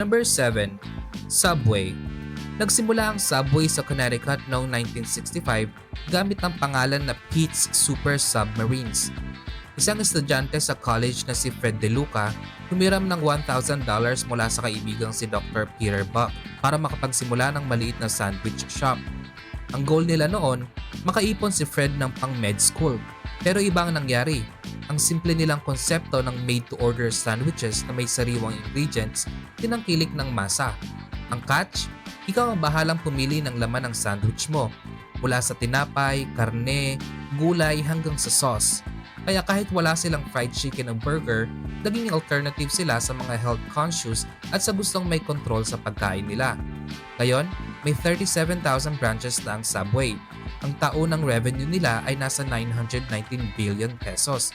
Number 7. Subway. Nagsimula ang Subway sa Connecticut noong 1965 gamit ang pangalan na Pete's Super Submarines. Isang estudyante sa college na si Fred DeLuca humiram ng $1,000 mula sa kaibigang si Dr. Peter Buck para makapagsimula ng maliit na sandwich shop. Ang goal nila noon, makaipon si Fred ng pang med school. Pero iba ang nangyari. Ang simple nilang konsepto ng made-to-order sandwiches na may sariwang ingredients, tinangkilik ng masa. Ang catch, ikaw ang bahalang pumili ng laman ng sandwich mo. Mula sa tinapay, karne, gulay hanggang sa sauce. Kaya kahit wala silang fried chicken o burger, naging alternative sila sa mga health conscious at sa gustong may control sa pagkain nila. Ngayon, may 37,000 branches na ang Subway. Ang taunang revenue nila ay nasa 919 billion pesos